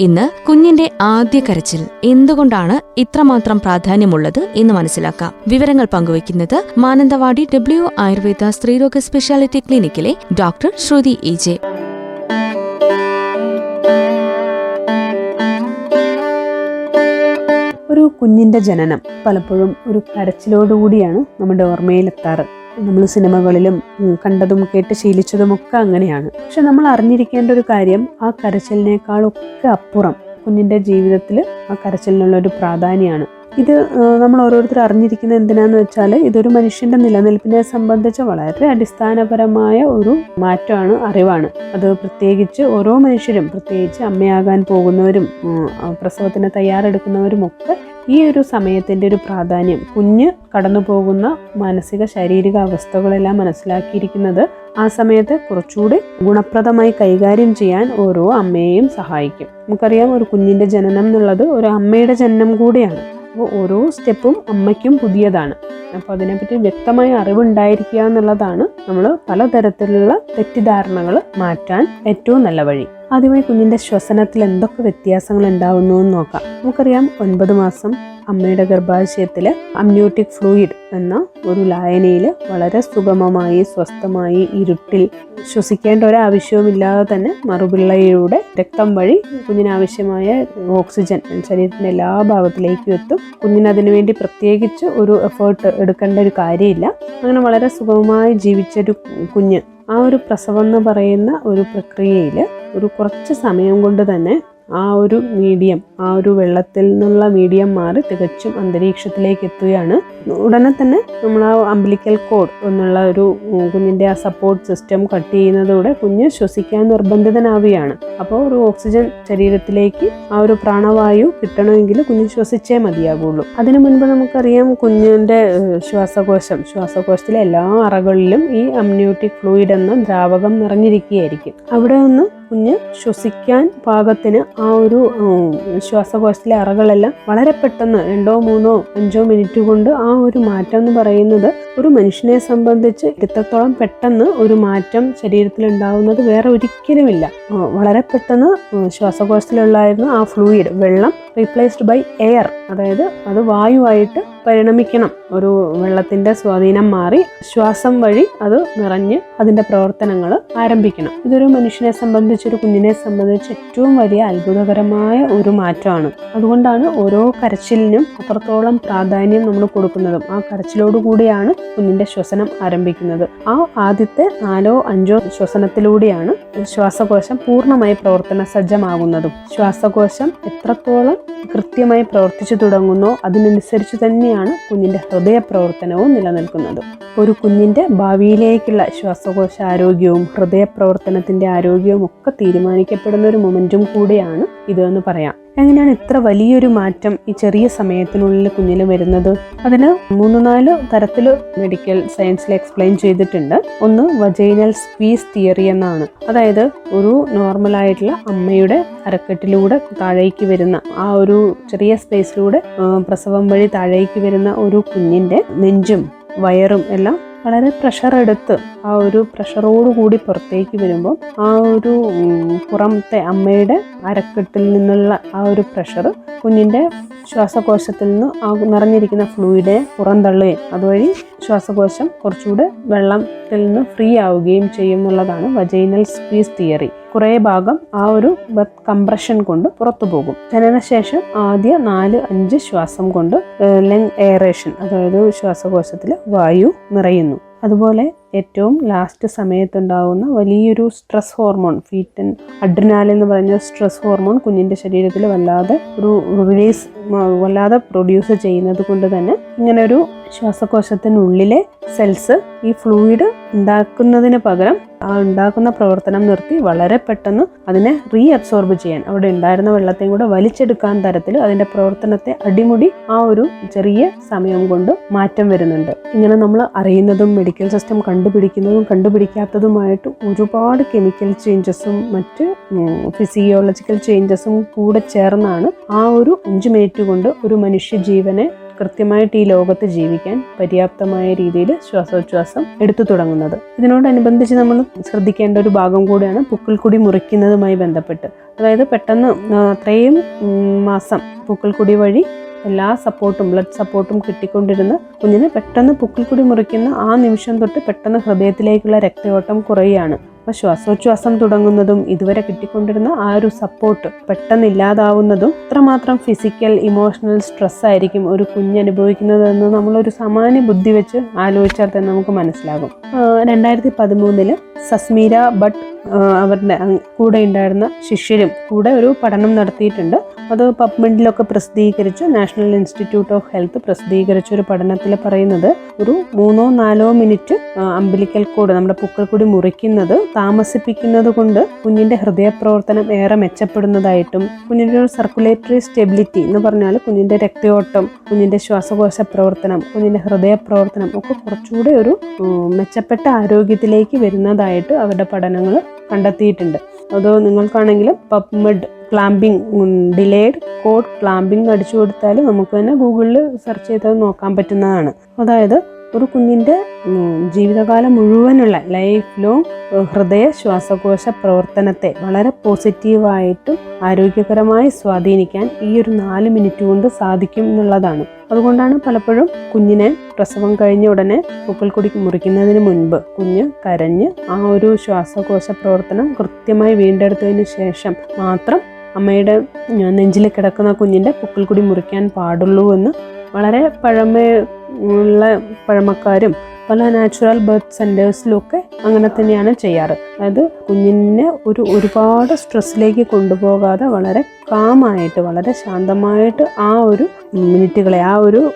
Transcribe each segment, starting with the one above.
ഇന്ന് കുഞ്ഞിന്റെ ആദ്യ കരച്ചിൽ. എന്തുകൊണ്ടാണ് ഇത്രമാത്രം പ്രാധാന്യമുള്ളത് എന്ന് മനസ്സിലാക്കാം. വിവരങ്ങൾ പങ്കുവയ്ക്കുന്നത് മാനന്തവാടി ഡബ്ല്യു ആയുർവേദ സ്ത്രീരോഗ സ്പെഷ്യാലിറ്റി ക്ലിനിക്കിലെ ഡോക്ടർ ശ്രുതി ഇ ജെ. ഒരു കുഞ്ഞിന്റെ ജനനം പലപ്പോഴും ഒരു കരച്ചിലോടുകൂടിയാണ് നമ്മുടെ ഓർമ്മയിലെത്താറ്. നമ്മൾ സിനിമകളിലും കണ്ടതും കേട്ട് ശീലിച്ചതുമൊക്കെ അങ്ങനെയാണ്. പക്ഷെ നമ്മൾ അറിഞ്ഞിരിക്കേണ്ട ഒരു കാര്യം ആ കരച്ചിലിനേക്കാളൊക്കെ അപ്പുറം കുഞ്ഞിന്റെ ജീവിതത്തിൽ ആ കരച്ചിലിനുള്ള ഒരു പ്രാധാന്യമാണ്. ഇത് നമ്മൾ ഓരോരുത്തർ അറിഞ്ഞിരിക്കുന്ന എന്തിനാന്ന് വെച്ചാൽ ഇതൊരു മനുഷ്യന്റെ നിലനിൽപ്പിനെ സംബന്ധിച്ച് വളരെ അടിസ്ഥാനപരമായ ഒരു മാറ്റമാണ് അറിവാണ്. അത് പ്രത്യേകിച്ച് ഓരോ മനുഷ്യരും പ്രത്യേകിച്ച് അമ്മയാകാൻ പോകുന്നവരും പ്രസവത്തിന് തയ്യാറെടുക്കുന്നവരും ഒക്കെ ഈ ഒരു സമയത്തിന്റെ ഒരു പ്രാധാന്യം കുഞ്ഞ് കടന്നു പോകുന്ന മാനസിക ശാരീരിക അവസ്ഥകളെല്ലാം മനസ്സിലാക്കിയിരിക്കുന്നത് ആ സമയത്ത് കുറച്ചുകൂടി ഗുണപ്രദമായി കൈകാര്യം ചെയ്യാൻ ഓരോ അമ്മയെയും സഹായിക്കും. നമുക്കറിയാം ഒരു കുഞ്ഞിന്റെ ജനനം എന്നുള്ളത് ഒരു അമ്മയുടെ ജനനം കൂടിയാണ്. അപ്പോൾ ഓരോ സ്റ്റെപ്പും അമ്മയ്ക്കും പുതിയതാണ്. അപ്പോൾ അതിനെപ്പറ്റി വ്യക്തമായ അറിവുണ്ടായിരിക്കുക എന്നുള്ളതാണ് നമ്മൾ പലതരത്തിലുള്ള തെറ്റിദ്ധാരണകൾ മാറ്റാൻ ഏറ്റവും നല്ല വഴി. ആദ്യമായി കുഞ്ഞിന്റെ ശ്വസനത്തിൽ എന്തൊക്കെ വ്യത്യാസങ്ങൾ ഉണ്ടാവുന്നു എന്ന് നോക്കാം. നമുക്കറിയാം ഒൻപത് മാസം അമ്മയുടെ ഗർഭാശയത്തിൽ അമ്യൂട്ടിക് ഫ്ലൂയിഡ് എന്ന ഒരു ലായനിയിൽ വളരെ സുഗമമായി സ്വസ്ഥമായി ഇരുട്ടിൽ ശ്വസിക്കേണ്ട ഒരാവശ്യവുമില്ലാതെ തന്നെ മറുപിള്ളയിലൂടെ രക്തം വഴി കുഞ്ഞിനാവശ്യമായ ഓക്സിജൻ ശരീരത്തിന്റെ എല്ലാ ഭാഗത്തിലേക്കും എത്തും. കുഞ്ഞിനതിനു വേണ്ടി പ്രത്യേകിച്ച് ഒരു എഫേർട്ട് എടുക്കേണ്ട ഒരു കാര്യമില്ല. അങ്ങനെ വളരെ സുഗമമായി ജീവിച്ചൊരു കുഞ്ഞ് ആ ഒരു പ്രസവം എന്ന് പറയുന്ന ഒരു പ്രക്രിയയിൽ ഒരു കുറച്ച് സമയം കൊണ്ട് തന്നെ ആ ഒരു മീഡിയം ആ ഒരു വെള്ളത്തിൽ നിന്നുള്ള മീഡിയം മാറി തികച്ചും അന്തരീക്ഷത്തിലേക്ക് എത്തുകയാണ് ഉടനെ തന്നെ നമ്മൾ ആ അമ്പലിക്കൽ കോഡ് എന്നുള്ള ഒരു കുഞ്ഞിന്റെ ആ സപ്പോർട്ട് സിസ്റ്റം കട്ട് ചെയ്യുന്നതോടെ കുഞ്ഞ് ശ്വസിക്കാൻ നിർബന്ധിതനാവുകയാണ്. അപ്പോൾ ഒരു ഓക്സിജൻ ശരീരത്തിലേക്ക് ആ ഒരു പ്രാണവായു കിട്ടണമെങ്കിൽ കുഞ്ഞ് ശ്വസിച്ചേ മതിയാകുള്ളൂ അതിനു മുൻപ് നമുക്കറിയാം കുഞ്ഞിന്റെ ശ്വാസകോശം ശ്വാസകോശത്തിലെ എല്ലാ അറകളിലും ഈ അമ്ന്യൂട്ടിക് ഫ്ലൂയിഡ് എന്ന ദ്രാവകം നിറഞ്ഞിരിക്കുകയായിരിക്കും. അവിടെ നിന്ന് കുഞ്ഞ് ശ്വസിക്കാൻ പാകത്തിന് ആ ഒരു ശ്വാസകോശത്തിലെ അറകളെല്ലാം വളരെ പെട്ടെന്ന് രണ്ടോ മൂന്നോ അഞ്ചോ മിനിറ്റ് കൊണ്ട് ആ ഒരു മാറ്റം എന്ന് പറയുന്നത് ഒരു മനുഷ്യനെ സംബന്ധിച്ച് എത്രത്തോളം പെട്ടെന്ന് ഒരു മാറ്റം ശരീരത്തിൽ ഉണ്ടാവുന്നത് വേറെ ഒരിക്കലുമില്ല. വളരെ പെട്ടെന്ന് ശ്വാസകോശത്തിലുള്ളായിരുന്നു ആ ഫ്ലൂയിഡ് വെള്ളം റീപ്ലേസ്ഡ് ബൈ എയർ അതായത് അത് വായുവായിട്ട് പരിണമിക്കണം. ഒരു വെള്ളത്തിന്റെ സ്വാധീനം മാറി ശ്വാസം വഴി അത് നിറഞ്ഞ് അതിന്റെ പ്രവർത്തനങ്ങൾ ആരംഭിക്കണം. ഇതൊരു മനുഷ്യനെ സംബന്ധിച്ച് ഒരു കുഞ്ഞിനെ സംബന്ധിച്ച് ഏറ്റവും വലിയ അത്ഭുതകരമായ ഒരു മാറ്റമാണ്. അതുകൊണ്ടാണ് ഓരോ കരച്ചിലിനും അത്രത്തോളം പ്രാധാന്യം നമ്മൾ കൊടുക്കുന്നതും. ആ കരച്ചിലോട് കുഞ്ഞിന്റെ ശ്വസനം ആരംഭിക്കുന്നത്. ആ ആദ്യത്തെ നാലോ അഞ്ചോ ശ്വസനത്തിലൂടെയാണ് ശ്വാസകോശം പൂർണമായി പ്രവർത്തന സജ്ജമാകുന്നതും. ശ്വാസകോശം എത്രത്തോളം കൃത്യമായി പ്രവർത്തിച്ചു തുടങ്ങുന്നോ അതിനനുസരിച്ച് തന്നെയാണ് കുഞ്ഞിന്റെ ഹൃദയ പ്രവർത്തനവും നിലനിൽക്കുന്നത്. ഒരു കുഞ്ഞിന്റെ ഭാവിയിലേക്കുള്ള ശ്വാസകോശ ആരോഗ്യവും ഹൃദയ പ്രവർത്തനത്തിന്റെ ആരോഗ്യവും ഒക്കെ തീരുമാനിക്കപ്പെടുന്ന ഒരു മൊമെന്റും കൂടിയാണ് ഇതെന്ന് പറയാം. എങ്ങനെയാണ് ഇത്ര വലിയൊരു മാറ്റം ഈ ചെറിയ സമയത്തിനുള്ളിൽ കുഞ്ഞിന് വരുന്നത്? അതിന് മൂന്ന് നാല് തരത്തിൽ മെഡിക്കൽ സയൻസിൽ എക്സ്പ്ലെയിൻ ചെയ്തിട്ടുണ്ട്. ഒന്ന് വജൈനൽ സ്പീസ് തിയറി എന്നാണ്. അതായത് ഒരു നോർമൽ ആയിട്ടുള്ള അമ്മയുടെ അരക്കെട്ടിലൂടെ താഴേക്ക് വരുന്ന ആ ഒരു ചെറിയ സ്പേസിലൂടെ പ്രസവം വഴി താഴേക്ക് വരുന്ന ഒരു കുഞ്ഞിന്റെ നെഞ്ചും വയറും എല്ലാം വളരെ പ്രഷർ എടുത്ത് ആ ഒരു പ്രഷറോട് കൂടി പുറത്തേക്ക് വരുമ്പോൾ ആ ഒരു പുറത്തെ അമ്മയുടെ അരക്കെട്ടിൽ നിന്നുള്ള ആ ഒരു പ്രഷർ കുഞ്ഞിന്റെ ശ്വാസകോശത്തിൽ നിന്ന് ആ നിറഞ്ഞിരിക്കുന്ന ഫ്ലൂയിഡിനെ പുറന്തള്ളുകയും അതുവഴി ശ്വാസകോശം കുറച്ചുകൂടെ വെള്ളത്തിൽ നിന്ന് ഫ്രീ ആവുകയും ചെയ്യും എന്നുള്ളതാണ് വജൈനൽ സ്പീസ് തിയറി കുറേ ഭാഗം ആ ഒരു കംപ്രഷൻ കൊണ്ട് പുറത്തു പോകും. ജനനശേഷം ആദ്യ നാല് അഞ്ച് ശ്വാസം കൊണ്ട് ലങ് എയറേഷൻ അതായത് ശ്വാസകോശത്തിൽ വായു നിറയുന്നു. അതുപോലെ ഏറ്റവും ലാസ്റ്റ് സമയത്തുണ്ടാകുന്ന വലിയൊരു സ്ട്രെസ് ഹോർമോൺ ഫീറ്റൻ അഡ്രിനാൽ എന്ന് പറഞ്ഞ സ്ട്രെസ് ഹോർമോൺ കുഞ്ഞിന്റെ ശരീരത്തിൽ വല്ലാതെ ഒരു റിലീസ് വല്ലാതെ പ്രൊഡ്യൂസ് ചെയ്യുന്നത് കൊണ്ട് തന്നെ ഇങ്ങനൊരു ശ്വാസകോശത്തിനുള്ളിലെ സെൽസ് ഈ ഫ്ലൂയിഡ് ഉണ്ടാക്കുന്നതിന് പകരം ആ ഉണ്ടാക്കുന്ന പ്രവർത്തനം നിർത്തി വളരെ പെട്ടെന്ന് അതിനെ റീ അബ്സോർബ് ചെയ്യാൻ അവിടെ ഉണ്ടായിരുന്ന വെള്ളത്തെയും കൂടെ വലിച്ചെടുക്കാൻ തരത്തിൽ അതിന്റെ പ്രവർത്തനത്തെ അടിമുടി ആ ഒരു ചെറിയ സമയം കൊണ്ട് മാറ്റം വരുന്നുണ്ട്. ഇങ്ങനെ നമ്മൾ അറിയുന്നതും മെഡിക്കൽ സിസ്റ്റം കണ്ടുപിടിക്കുന്നതും കണ്ടുപിടിക്കാത്തതുമായിട്ട് ഒരുപാട് കെമിക്കൽ ചേഞ്ചസും മറ്റ് ഫിസിയോളജിക്കൽ ചേഞ്ചസും കൂടെ ചേർന്നാണ് ആ ഒരു അഞ്ച് മിനിറ്റ് കൊണ്ട് ഒരു മനുഷ്യ ജീവനെ കൃത്യമായിട്ട് ഈ ലോകത്ത് ജീവിക്കാൻ പര്യാപ്തമായ രീതിയിൽ ശ്വാസോച്ഛ്വാസം എടുത്തു തുടങ്ങുന്നത്. ഇതിനോടനുബന്ധിച്ച് നമ്മൾ ശ്രദ്ധിക്കേണ്ട ഒരു ഭാഗം കൂടിയാണ് പുക്കിൾക്കുടി മുറിക്കുന്നതുമായി ബന്ധപ്പെട്ട്. അതായത് പെട്ടെന്ന് അത്രയും മാസം പുക്കിൾക്കുടി വഴി എല്ലാ സപ്പോർട്ടും ബ്ലഡ് സപ്പോർട്ടും കിട്ടിക്കൊണ്ടിരുന്ന കുഞ്ഞിന് പെട്ടെന്ന് പുക്കിൾക്കുടി മുറിക്കുന്ന ആ നിമിഷം തൊട്ട് പെട്ടെന്ന് ഹൃദയത്തിലേക്കുള്ള രക്തയോട്ടം കുറയുകയാണ്. അപ്പോൾ ശ്വാസോച്ഛ്വാസം തുടങ്ങുന്നതും ഇതുവരെ കിട്ടിക്കൊണ്ടിരുന്ന ആ ഒരു സപ്പോർട്ട് പെട്ടെന്ന് ഇല്ലാതാവുന്നതും ഇത്രമാത്രം ഫിസിക്കൽ ഇമോഷണൽ സ്ട്രെസ് ആയിരിക്കും ഒരു കുഞ്ഞ് അനുഭവിക്കുന്നതെന്ന് നമ്മളൊരു സാമാന്യ ബുദ്ധി വെച്ച് ആലോചിച്ചാൽ തന്നെ നമുക്ക് മനസ്സിലാകും. രണ്ടായിരത്തി പതിമൂന്നിൽ സസ്മീര ഭട്ട് അവരുടെ കൂടെ ഉണ്ടായിരുന്ന ശിഷ്യരും കൂടെ ഒരു പഠനം നടത്തിയിട്ടുണ്ട്. അത് പബ്മെഡിലൊക്കെ പ്രസിദ്ധീകരിച്ചു നാഷണൽ ഇൻസ്റ്റിറ്റ്യൂട്ട് ഓഫ് ഹെൽത്ത് പ്രസിദ്ധീകരിച്ച ഒരു പഠനത്തിൽ പറയുന്നത് ഒരു മൂന്നോ നാലോ മിനിറ്റ് അമ്പലിക്കൽ കൂട് നമ്മുടെ പുക്കൽ കൂടി മുറിക്കുന്നത് താമസിപ്പിക്കുന്നത് കൊണ്ട് കുഞ്ഞിന്റെ ഹൃദയപ്രവർത്തനം ഏറെ മെച്ചപ്പെടുന്നതായിട്ടും കുഞ്ഞിന്റെ ഒരു സർക്കുലേറ്ററി സ്റ്റെബിലിറ്റി എന്ന് പറഞ്ഞാൽ കുഞ്ഞിന്റെ രക്തയോട്ടം കുഞ്ഞിന്റെ ശ്വാസകോശ പ്രവർത്തനം കുഞ്ഞിന്റെ ഹൃദയപ്രവർത്തനം ഒക്കെ കുറച്ചുകൂടെ ഒരു മെച്ചപ്പെട്ട ആരോഗ്യത്തിലേക്ക് വരുന്നതായിട്ട് അവരുടെ പഠനങ്ങൾ കണ്ടെത്തിയിട്ടുണ്ട്. അതോ നിങ്ങൾക്കാണെങ്കിലും PubMed clamping delayed cord clamping അടിച്ചു കൊടുത്താൽ നമുക്ക് തന്നെ ഗൂഗിളിൽ സെർച്ച് ചെയ്തത് നോക്കാൻ പറ്റുന്നതാണ്. അതായത് ഒരു കുഞ്ഞിന്റെ ജീവിതകാലം മുഴുവനുള്ള ലൈഫ് ലോങ് ഹൃദയ ശ്വാസകോശ പ്രവർത്തനത്തെ വളരെ പോസിറ്റീവായിട്ടും ആരോഗ്യകരമായി സ്വാധീനിക്കാൻ ഈ ഒരു നാല് മിനിറ്റ് കൊണ്ട് സാധിക്കും എന്നുള്ളതാണ്. അതുകൊണ്ടാണ് പലപ്പോഴും കുഞ്ഞിനെ പ്രസവം കഴിഞ്ഞ ഉടനെ പൂക്കൽക്കൊടി മുറിക്കുന്നതിന് മുൻപ് കുഞ്ഞ് കരഞ്ഞ് ആ ഒരു ശ്വാസകോശ പ്രവർത്തനം കൃത്യമായി വീണ്ടെടുത്തതിന് ശേഷം മാത്രം അമ്മയുടെ നെഞ്ചിൽ കിടക്കുന്ന കുഞ്ഞിന്റെ പുക്കിൾക്കുടി മുറിക്കാൻ പാടുള്ളൂ എന്ന് വളരെ പഴമ ഉള്ള പഴമക്കാരും പല നാച്ചുറൽ ബർത്ത് സെന്റേഴ്സിലൊക്കെ അങ്ങനെ തന്നെയാണ് ചെയ്യാറ്. അതായത് കുഞ്ഞിനെ ഒരു ഒരുപാട് സ്ട്രെസ്സിലേക്ക് കൊണ്ടുപോകാതെ വളരെ കാമായിട്ട് വളരെ ശാന്തമായിട്ട് ആ ഒരു മിനിറ്റുകളെ ആ ഒരു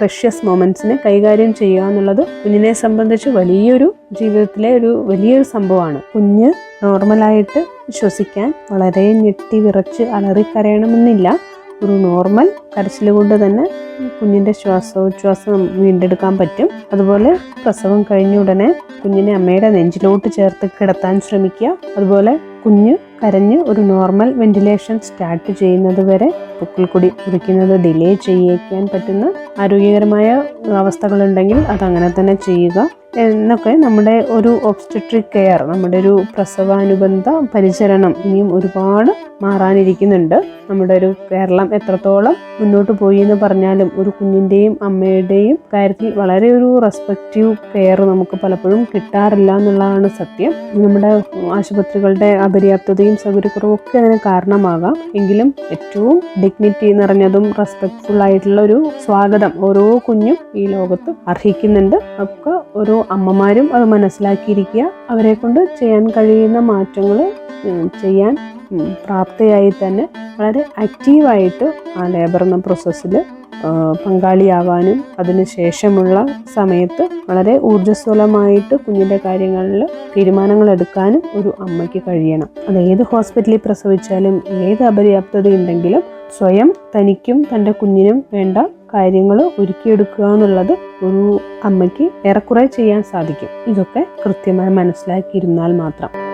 പ്രഷ്യസ് മൊമെന്റ്സിനെ കൈകാര്യം ചെയ്യുക എന്നുള്ളത് കുഞ്ഞിനെ സംബന്ധിച്ച് വലിയൊരു ജീവിതത്തിലെ ഒരു വലിയൊരു സംഭവമാണ്. കുഞ്ഞ് നോർമലായിട്ട് ശ്വസിക്കാൻ വളരെ ഞെട്ടി വിറച്ച് അലറിക്കരയണമെന്നില്ല. ഒരു നോർമൽ കരച്ചിൽ കൊണ്ട് തന്നെ കുഞ്ഞിന്റെ ശ്വാസോച്ഛ്വാസം വീണ്ടെടുക്കാൻ പറ്റും. അതുപോലെ പ്രസവം കഴിഞ്ഞ ഉടനെ കുഞ്ഞിനെ അമ്മയുടെ നെഞ്ചിലോട്ട് ചേർത്ത് കിടത്താൻ ശ്രമിക്കുക. അതുപോലെ കുഞ്ഞ് കരഞ്ഞ് ഒരു നോർമൽ വെന്റിലേഷൻ സ്റ്റാർട്ട് ചെയ്യുന്നത് വരെ പൊക്കിൾക്കൊടി കുടിക്കുന്നത് ഡിലേ ചെയ്യിക്കാൻ പറ്റുന്ന ആരോഗ്യകരമായ അവസ്ഥകളുണ്ടെങ്കിൽ അതങ്ങനെ തന്നെ ചെയ്യുക. എന്നൊക്കെ നമ്മുടെ ഒരു ഒബ്സ്റ്റട്രിക് കെയർ നമ്മുടെ ഒരു പ്രസവാനുബന്ധ പരിചരണം ഇനിയും ഒരുപാട് മാറാനിരിക്കുന്നുണ്ട്. നമ്മുടെ ഒരു കേരളം എത്രത്തോളം മുന്നോട്ട് പോയി എന്ന് പറഞ്ഞാലും ഒരു കുഞ്ഞിന്റെയും അമ്മയുടെയും കാര്യത്തിൽ വളരെ ഒരു റെസ്പെക്റ്റീവ് കെയർ നമുക്ക് പലപ്പോഴും കിട്ടാറില്ല എന്നുള്ളതാണ് സത്യം. നമ്മുടെ ആശുപത്രികളുടെ അപര്യാപ്തതയും സൗകര്യക്കുറവും ഒക്കെ അതിന് കാരണമാകാം. എങ്കിലും ഏറ്റവും ഡിഗ്നിറ്റി നിറഞ്ഞതും റെസ്പെക്ട്ഫുൾ ആയിട്ടുള്ള ഒരു സ്വാഗതം ഓരോ കുഞ്ഞും ഈ ലോകത്ത് അർഹിക്കുന്നുണ്ട്. ഒക്കെ ഓരോ അമ്മമാരും അത് മനസ്സിലാക്കിയിരിക്കുക. അവരെ കൊണ്ട് ചെയ്യാൻ കഴിയുന്ന മാറ്റങ്ങൾ ചെയ്യാൻ പ്രാപ്തയായി തന്നെ വളരെ ആക്റ്റീവായിട്ട് ആ ലേബർ പ്രോസസ്സിൽ പങ്കാളിയാവാനും അതിനുശേഷമുള്ള സമയത്ത് വളരെ ഊർജസ്വലമായിട്ട് കുഞ്ഞിന്റെ കാര്യങ്ങളിൽ തീരുമാനങ്ങൾ എടുക്കാനും ഒരു അമ്മയ്ക്ക് കഴിയണം. അത് ഏത് ഹോസ്പിറ്റലിൽ പ്രസവിച്ചാലും ഏത് അപര്യാപ്തതയുണ്ടെങ്കിലും സ്വയം തനിക്കും തന്റെ കുഞ്ഞിനും വേണ്ട കാര്യങ്ങൾ ഒരുക്കിയെടുക്കുക എന്നുള്ളത് ഒരു അമ്മയ്ക്ക് ഏറെക്കുറെ ചെയ്യാൻ സാധിക്കും. ഇതൊക്കെ കൃത്യമായി മനസ്സിലാക്കിയിരുന്നാൽ മാത്രം.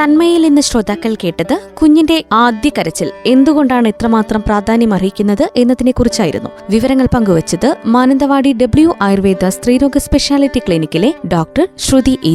തന്മയിൽ ഇന്ന് ശ്രോതാക്കൾ കേട്ടത് കുഞ്ഞിന്റെ ആദ്യ കരച്ചിൽ. എന്തുകൊണ്ടാണ് ഇത്രമാത്രം പ്രാധാന്യം അർഹിക്കുന്നത് എന്നതിനെക്കുറിച്ചായിരുന്നു. വിവരങ്ങൾ പങ്കുവച്ചത് മാനന്തവാടി ഡബ്ല്യു ആയുർവേദ സ്ത്രീരോഗ സ്പെഷ്യാലിറ്റി ക്ലിനിക്കിലെ ഡോക്ടർ ശ്രുതി ഇ